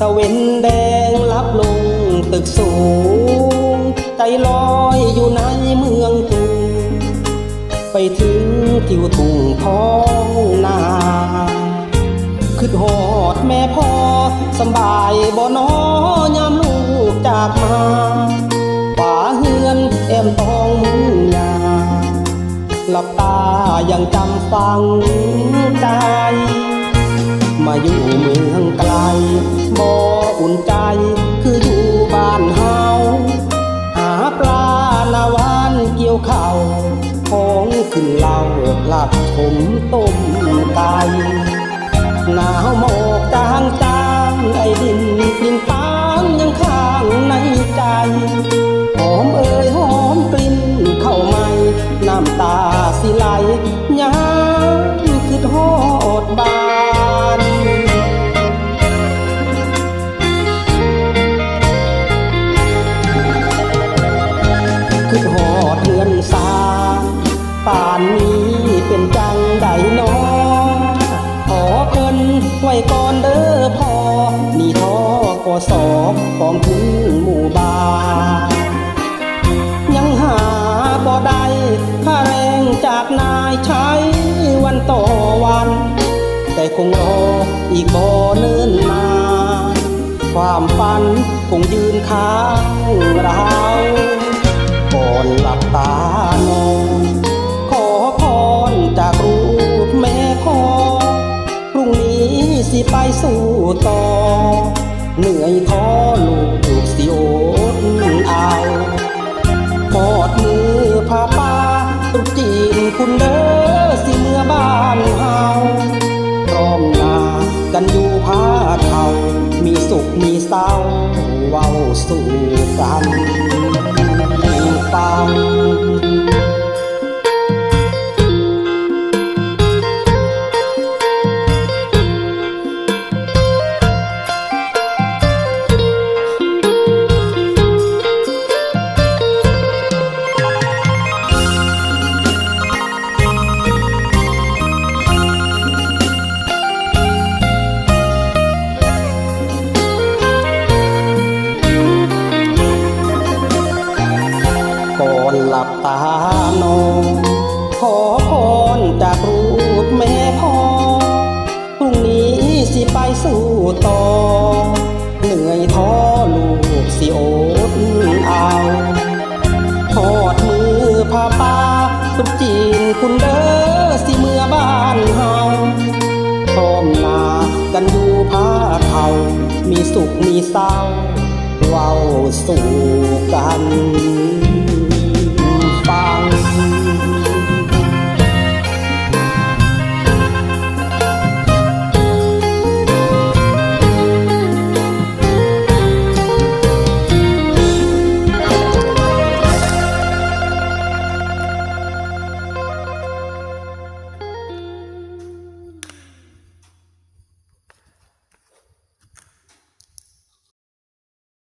ตะเวนแดงลับลงตึกสูง ใจลอยอยู่ในเมืองกรุง ไปถึงทิวทุ่งท้องนาคือหอดแม่พ่อสบายบ่นอยามลูกจากมาป่าเฮือนแอมตองมุงยาหลับตายังจำฟังใจ มาอยู่เมืองไกลบ่อุ่นใจคืออยู่บ้านเฮาหาปลานาวานเกี่ยวข้าวของขึ้นเหล่าลาบผมต้มไก่หนาวหมอกจางจาง ป่านนี้เป็นจังใดนอขอเพิ่นไว้ก่อนเด้อพอนี่ทอกอสอบกองทุนหมู่บ้านยังหาบ่ได้ค่าแรงจากนายใช้วันต่อวัน แต่คงรออีกบ่เนิ่นนานความฝันคงยืนค้างเราก่อนหลับตา สิไปสู่ต่อ เหนื่อยท้อลูกสิโอดเอาหอดมือพาป้าตรุษจีนคุณเด้อสิเมื่อบ้านเฮาพร้อมหน้ากันอยู่พาเทามีสุขมีเศร้าเว้าสู่กันฟัง สิไปสู่ต่อ เหนื่อยท้อลูกสิโอดเอาทอดมือพาป้าตุกจีนคุณเด้อสิเมื่อบ้านเฮาพร้อมนากันอยู่พาเท่ามีสุขมีเศร้าเว้าสู่กัน